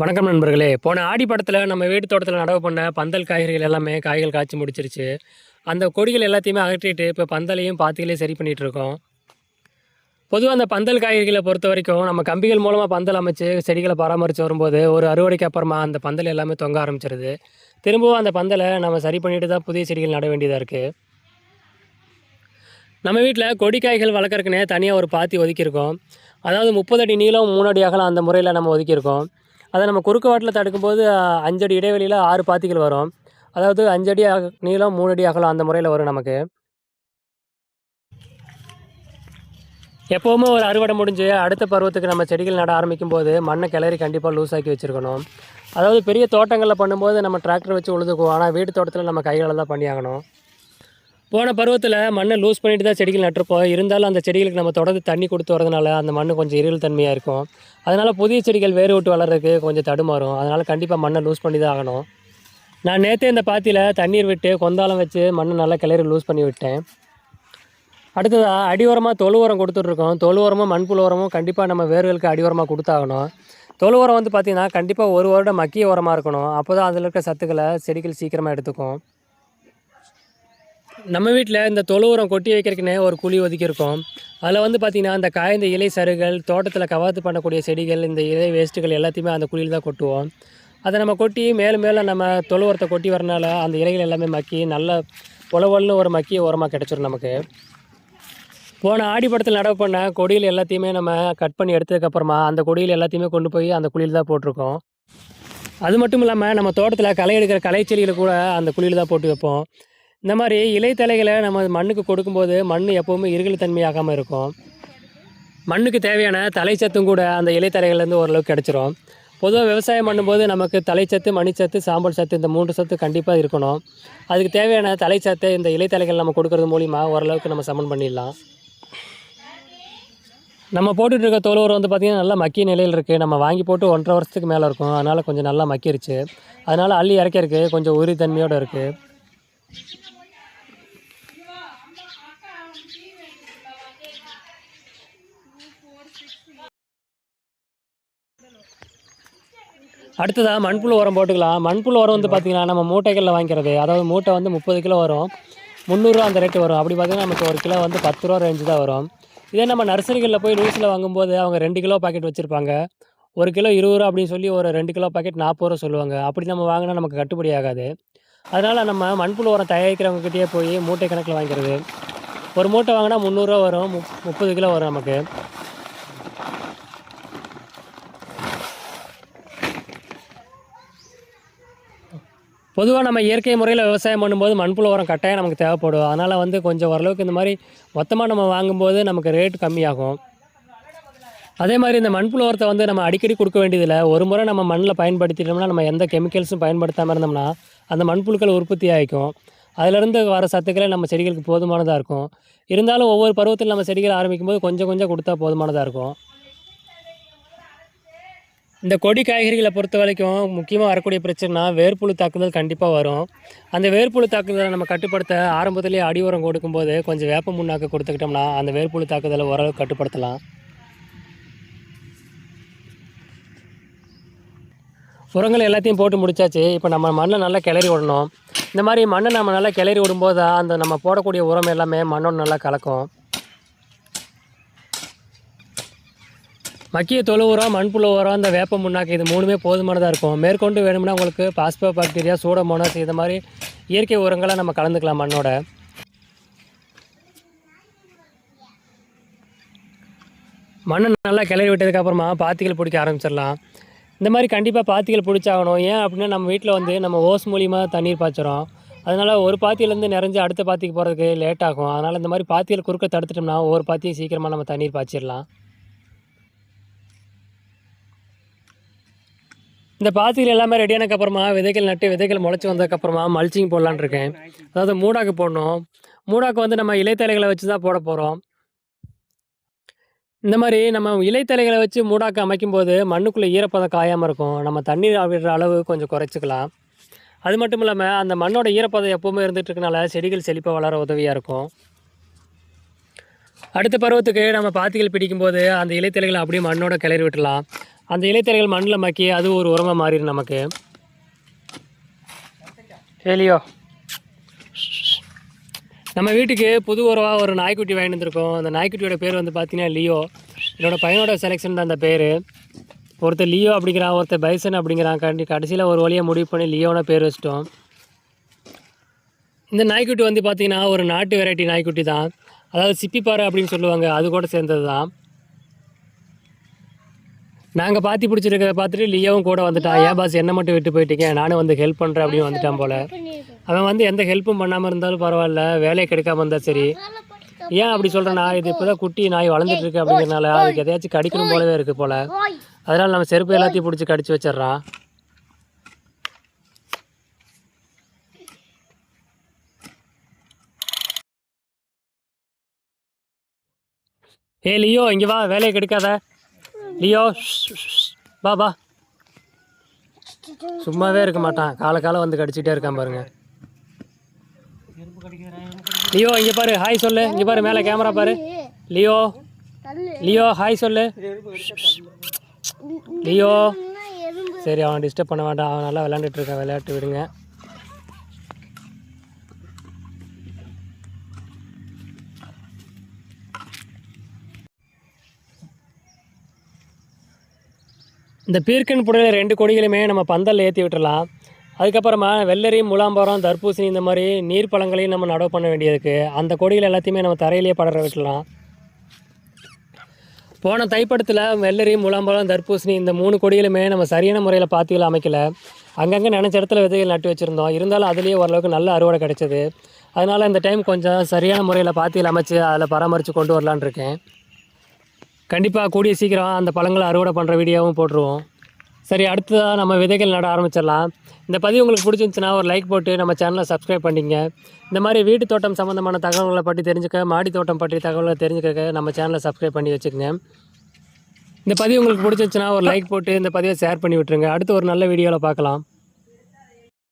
வணக்கம் நண்பர்களே. போன ஆடி படத்தில் நம்ம வீட்டு தோட்டத்தில் நடவு பண்ண பந்தல் காய்கறிகள் எல்லாமே காய்கள் காய்ச்சி முடிச்சிருச்சு. அந்த கொடிகள் எல்லாத்தையுமே அகற்றிட்டு இப்போ பந்தலையும் பாத்திகளையும் சரி பண்ணிகிட்ருக்கோம் இருக்கோம். பொதுவாக அந்த பந்தல் காய்கறிகளை பொறுத்த வரைக்கும் நம்ம கம்பிகள் மூலமாக பந்தல் அமைச்சு செடிகளை பராமரித்து வரும்போது ஒரு அறுவடைக்கு அப்புறமா அந்த பந்தல் எல்லாமே தொங்க ஆரம்பிச்சிருது. திரும்பவும் அந்த பந்தலை நம்ம சரி பண்ணிட்டு தான் புதிய செடிகள் நட வேண்டியதாக இருக்குது நம்ம வீட்டில் கொடி காய்கள் வளர்க்குறக்குனே தனியாக ஒரு பாத்தி ஒதுக்கியிருக்கோம். அதாவது முப்பது அடி நீளம் மூணு அடி அகலம் அந்த முறையில் நம்ம ஒதுக்கியிருக்கோம். அதை நம்ம குறுக்கு வாட்டில் தடுக்கும்போது அஞ்சடி இடைவெளியில் ஆறு பாத்திகள் வரும். அதாவது அஞ்சடி அக- நீளம் மூணு அடி அகலம் அந்த முறையில் வரும் நமக்கு. எப்போவுமே ஒரு அறுவடை முடிஞ்சு அடுத்த பருவத்துக்கு நம்ம செடிகள் நட ஆரம்பிக்கும் போது மண்ணை கிளறி கண்டிப்பாக லூஸ் ஆக்கி வச்சுருக்கணும். அதாவது பெரிய தோட்டங்களில் பண்ணும்போது நம்ம டிராக்டர் வச்சு உழுதுக்குவோம். ஆனால் வீட்டு தோட்டத்தில் நம்ம கைகளை தான் பண்ணியாகணும் போன பருவத்தில் மண்ணை லூஸ் பண்ணிட்டு தான் செடிகள் நட்டிருப்போம். இருந்தாலும் அந்த செடிகளுக்கு நம்ம தொடர்ந்து தண்ணி கொடுத்து வரதுனால அந்த மண் கொஞ்சம் இருள் தன்மையாக இருக்கும். அதனால் புதிய செடிகள் வேறு விட்டு வளர்றதுக்கு கொஞ்சம் தடுமாறும். அதனால் கண்டிப்பாக மண்ணை லூஸ் பண்ணி தான் ஆகணும். நான் நேற்றே இந்த பாத்தியில் தண்ணீர் விட்டு கொந்தாலம் வச்சு மண்ணை நல்லா கிளறி லூஸ் பண்ணி விட்டேன். அடுத்ததாக அடி உரமாக தொழு உரம் கொடுத்துட்ருக்கோம். தொழு உரமும் மண்புழு உரமும் கண்டிப்பாக நம்ம வேர்களுக்கு அடி உரமாக கொடுத்தாகணும். தொழு உரம் வந்து பார்த்திங்கன்னா கண்டிப்பாக ஒரு வருடம் மக்கிய உரமாக இருக்கணும். அப்போ தான் அதில் இருக்க சத்துக்களை செடிகள் சீக்கிரமாக எடுத்துக்கும். நம்ம வீட்டில் இந்த தொழு உரம் கொட்டி வைக்கிறதுக்குன்னே ஒரு குழி ஒதுக்கியிருக்கோம். அதில் வந்து பார்த்திங்கன்னா அந்த காய்ந்த இலை சருகள் தோட்டத்தில் கவாத்து பண்ணக்கூடிய செடிகள் இந்த இலை வேஸ்ட்டுகள் எல்லாத்தையுமே அந்த குழியில் தான் கொட்டுவோம். அதை நம்ம கொட்டி மேலும் மேலும் நம்ம தொழு உரத்தை கொட்டி வரனால அந்த இலைகள் எல்லாமே மக்கி நல்ல உழவல்னு ஒரு மக்கிய உரமாக கிடச்சிரும் நமக்கு. போன ஆடி படத்தில் நடவு பண்ண கொடியில் எல்லாத்தையுமே நம்ம கட் பண்ணி எடுத்ததுக்கப்புறமா அந்த கொடியில் எல்லாத்தையுமே கொண்டு போய் அந்த குழியில் தான் போட்டிருக்கோம். அது மட்டும் இல்லாமல் நம்ம தோட்டத்தில் களை எடுக்கிற களை செடிகளை கூட அந்த குழியில் தான் போட்டு வைப்போம். இந்த மாதிரி இலைத்தலைகளை நம்ம மண்ணுக்கு கொடுக்கும்போது மண் எப்போவுமே இருகல் தன்மையாகாமல் இருக்கும். மண்ணுக்கு தேவையான தலைச்சத்தும் கூட அந்த இலைத்தலைகள்லேருந்து ஓரளவுக்கு கிடச்சிரும். பொதுவாக விவசாயம் பண்ணும்போது நமக்கு தலைச்சத்து மணிச்சத்து சாம்பல் சத்து இந்த மூன்று சத்து கண்டிப்பாக இருக்கணும். அதுக்கு தேவையான தலைச்சத்தை இந்த இலைத்தலைகள் நம்ம கொடுக்கறது மூலிமா ஓரளவுக்கு நம்ம சமன் பண்ணிடலாம். நம்ம போட்டுட்டு இருக்க தோல் உரம் வந்து பார்த்திங்கன்னா நல்லா மக்கிய நிலையில் இருக்குது நம்ம வாங்கி போட்டு ஒன்றரை வருஷத்துக்கு மேலே இருக்கும். அதனால் கொஞ்சம் நல்லா மக்கிருச்சு. அதனால் அள்ளி இறக்கிருக்கு கொஞ்சம் உறுதித்தன்மையோடு இருக்குது அடுத்ததாக மண்புழு உரம் போட்டுக்கலாம். மண்புழு உரம் வந்து பார்த்திங்கன்னா நம்ம மூட்டைகளில் வாங்கிக்கிறது. அதாவது மூட்டை வந்து முப்பது கிலோ வரும். முந்நூறுரூவா அந்த ரேட்டு வரும். அப்படி பார்த்தீங்கன்னா நமக்கு ஒரு கிலோ வந்து பத்து ரூபா ரேஞ்சு தான் வரும். இதே நம்ம நர்சரிகளில் போய் லூஸில் வாங்கும்போது அவங்க ரெண்டு கிலோ பாக்கெட் வச்சுருப்பாங்க. ஒரு கிலோ இருபது ரூபா அப்படின்னு சொல்லி ஒரு ரெண்டு கிலோ பாக்கெட் நாற்பது ரூபா சொல்லுவாங்க. அப்படி நம்ம வாங்கினா நமக்கு கட்டுப்படி ஆகாது. அதனால் நம்ம மண்புழு உரம் தயாரிக்கிறவங்ககிட்டயே போய் மூட்டை கணக்கில் வாங்கிக்கிறது. ஒரு மூட்டை வாங்கினா முந்நூறுரூவா வரும். முப் முப்பது கிலோ வரும் நமக்கு. பொதுவாக நம்ம இயற்கை முறையில் விவசாயம் பண்ணும்போது மண்புழு உரம் கட்டாயம் நமக்கு தேவைப்படும். அதனால் வந்து கொஞ்சம் ஓரளவுக்கு இந்த மாதிரி மொத்தமாக நம்ம வாங்கும்போது நமக்கு ரேட் கம்மியாகும். அதே மாதிரி இந்த மண்புழு உரத்தை வந்து நம்ம அடிக்கடி கொடுக்க வேண்டியதில்லை. ஒரு முறை நம்ம மண்ணில் பயன்படுத்திட்டோம்னா நம்ம எந்த கெமிக்கல்ஸும் பயன்படுத்தாமல் இருந்தோம்னா அந்த மண்புழுக்கள் உற்பத்தி ஆகிக்கும் அதிலிருந்து வர சத்துக்களே நம்ம செடிகளுக்கு போதுமானதாக இருக்கும். இருந்தாலும் ஒவ்வொரு பருவத்தில் நம்ம செடிகள் ஆரம்பிக்கும் போது கொஞ்சம் கொஞ்சம் கொடுத்தா போதுமானதாக இருக்கும். இந்த கொடி காய்கறிகளை பொறுத்த வரைக்கும் முக்கியமாக வரக்கூடிய பிரச்சனைனா வேர்ப்புழு தாக்குதல் கண்டிப்பாக வரும். அந்த வேர்ப்புழு தாக்குதலை நம்ம கட்டுப்படுத்த ஆரம்பத்திலேயே அடி உரம் கொடுக்கும்போது கொஞ்சம் வேப்ப முன்னாக்கு கொடுத்துக்கிட்டோம்னா அந்த வேர்ப்புழு தாக்குதலை ஓரளவு கட்டுப்படுத்தலாம். உரங்கள் எல்லாத்தையும் போட்டு முடிச்சாச்சு. இப்போ நம்ம மண்ணை நல்லா கிளறி விடணும். இந்த மாதிரி மண்ணை நம்ம நல்லா கிளறி விடும்போது தான் அந்த நம்ம போடக்கூடிய உரம் எல்லாமே மண்ணோடு நல்லா கலக்கும். மக்கிய தொழு உரம் மண்புழு உரம் இந்த வேப்ப முன்னாக்கு இது மூணுமே போதுமானதாக இருக்கும். மேற்கொண்டு வேணும்னா உங்களுக்கு பாஸ்போ பாக்டீரியா சூடமோனஸ் இது மாதிரி இயற்கை உரங்களை நம்ம கலந்துக்கலாம் மண்ணோட. மண்ணை நல்லா கிளறி விட்டதுக்கப்புறமா பாத்திகள் பிடிக்க ஆரம்பிச்சிடலாம். இந்த மாதிரி கண்டிப்பாக பாத்திகள் பிடிச்சாகணும். ஏன் அப்படின்னா நம்ம வீட்டில் வந்து நம்ம ஓஸ் மூலியமாக தண்ணீர் பாய்ச்சுறோம். அதனால் ஒரு பாத்தியிலேருந்து நிறைஞ்சு அடுத்த பாத்திக்கு போகிறதுக்கு லேட் ஆகும். அதனால் இந்த மாதிரி பாத்திகள் குறுக்க தடுத்துட்டோம்னா ஒவ்வொரு பாத்தியும் சீக்கிரமாக நம்ம தண்ணீர் பாய்ச்சிடலாம். இந்த பாத்திகள் எல்லாமே ரெடியானதுக்கப்புறமா விதைகள் நட்டு விதைகள் முளைச்சி வந்ததுக்கப்புறமா மல்ச்சிங் போடலான்னு இருக்கேன். அதாவது மூடாக்கு போடணும். மூடாக்கு வந்து நம்ம இலைத்தலைகளை வச்சு தான் போட போகிறோம் இந்த மாதிரி நம்ம இலைத்தலைகளை வச்சு மூடாக்கு அமைக்கும் போது மண்ணுக்குள்ளே ஈரப்பதம் காயாமல் இருக்கும். நம்ம தண்ணீர் விடுற அளவு கொஞ்சம் குறைச்சிக்கலாம். அது மட்டும் இல்லாமல் அந்த மண்ணோட ஈரப்பதம் எப்போவுமே இருந்துட்டு இருக்கனால செடிகள் செழிப்பாக வளர உதவியாக இருக்கும். அடுத்த பருவத்துக்கு நம்ம பாத்திகள் பிடிக்கும்போது அந்த இலைத்தலைகளை அப்படியே மண்ணோட கிளறி விட்டுலாம் அந்த இலைத்தலைகள் மண்ணில் மக்கி அது ஒரு உரமாக மாறிடும் நமக்கு. ஹேலியோ நம்ம வீட்டுக்கு புது உறவாக ஒரு நாய்க்குட்டி வாங்கிட்டு வந்திருக்கோம். அந்த நாய்க்குட்டியோட பேர் வந்து பார்த்தீங்கன்னா லியோ. என்னோடய பையனோட செலெக்ஷன் தான் அந்த பேர். ஒருத்தர் லியோ அப்படிங்கிறான் ஒருத்தர் பைசன் அப்படிங்கிறான். கண்டி கடைசியில் ஒரு வழியாக முடிவு பண்ணி லியோனா பேர் வச்சிட்டோம். இந்த நாய்க்குட்டி வந்து பார்த்திங்கன்னா ஒரு நாட்டு வெரைட்டி நாய்க்குட்டி தான். அதாவது சிப்பிப்பாறை அப்படின்னு சொல்லுவாங்க அது கூட சேர்ந்தது தான் நாங்கள் பாத்தி பிடிச்சிருக்கிறத பார்த்துட்டு லியோவும் கூட வந்துட்டான் ஏன் பாஸ் என்ன மட்டும் விட்டு போயிட்டீங்க? நானும் வந்து ஹெல்ப் பண்ணுறேன் அப்படின்னு வந்துட்டான் போல். அவன் வந்து எந்த ஹெல்ப்பும் பண்ணாமல் இருந்தாலும் பரவாயில்ல வேலையை கிடைக்காம இருந்தால் சரி. ஏன் அப்படி சொல்கிறேன்னா இது இப்போ தான் குட்டி நாய் வளர்ந்துட்டு இருக்கு அப்படிங்கிறனால அதுக்கு எதையாச்சும் கடிக்கணும் போலவே இருக்குது போல். அதனால் நம்ம செருப்பு எல்லாத்தையும் பிடிச்சி கடிச்சு வச்சிடுறான் ஏ லியோ இங்கே வா வேலையை கெடுக்காத. லியோ பா பா வா வா. சும்மாவே இருக்க மாட்டான். கால காலம் வந்து கடிச்சிட்டே இருக்கான் பாருங்க. லியோ இங்கே பாரு. ஹாய் சொல்லு. இங்கே பாரு மேலே கேமரா பாரு. லியோ. லியோ ஹாய் சொல்லு. லியோ. சரி அவன் டிஸ்டர்ப் பண்ண வேண்டாம். அவன் நல்லா விளையாண்டுட்டு இருக்கான். விளையாட்டு விடுங்க. இந்த பீர்க்கன் புடையில ரெண்டு கொடிகளுமே நம்ம பந்தலில் ஏற்றி விட்டுடலாம் அதுக்கப்புறமா வெள்ளரி முலாம்பரம் தர்பூசணி இந்த மாதிரி நீர் பழங்களையும் நம்ம நடவு பண்ண வேண்டியதுக்கு அந்த கொடிகள் எல்லாத்தையுமே நம்ம தரையிலேயே படர விட்டுலாம் போன தைப்படத்தில் வெள்ளரி முலாம்பரம் தர்பூசணி இந்த மூணு கொடிகளுமே நம்ம சரியான முறையில் பாத்தியில் அமைக்கல. அங்கங்கே நினச்ச இடத்துல விதைகள் நட்டு வச்சுருந்தோம். இருந்தாலும் அதுலேயே ஓரளவுக்கு நல்ல அறுவடை கிடச்சிது. அதனால் இந்த டைம் கொஞ்சம் சரியான முறையில் பாத்தியில் அமைச்சு அதில் பராமரித்து கொண்டு வரலான்னு இருக்கேன். கண்டிப்பாக கூடிய சீக்கிரம் அந்த பழங்களை அறுவடை பண்ணுற வீடியோவும் போட்டுருவோம். சரி அடுத்ததாக நம்ம விதைகள் நட ஆரம்பிச்சிடலாம். இந்த பதிவு உங்களுக்கு பிடிச்சிருந்துச்சுன்னா ஒரு லைக் போட்டு நம்ம சேனலை சப்ஸ்கிரைப் பண்ணிங்க. இந்த மாதிரி வீட்டு தோட்டம் சம்மந்தமான தகவல்களை பற்றி தெரிஞ்சுக்க மாடி தோட்டம் பற்றி தகவல்களை தெரிஞ்சுக்க நம்ம சேனலை சப்ஸ்கிரைப் பண்ணி வச்சுக்கோங்க. இந்த பதிவு உங்களுக்கு பிடிச்சிருந்துச்சுன்னா ஒரு லைக் போட்டு இந்த பதிவை ஷேர் பண்ணி விட்டுருங்க. அடுத்து ஒரு நல்ல வீடியோவில் பார்க்கலாம்.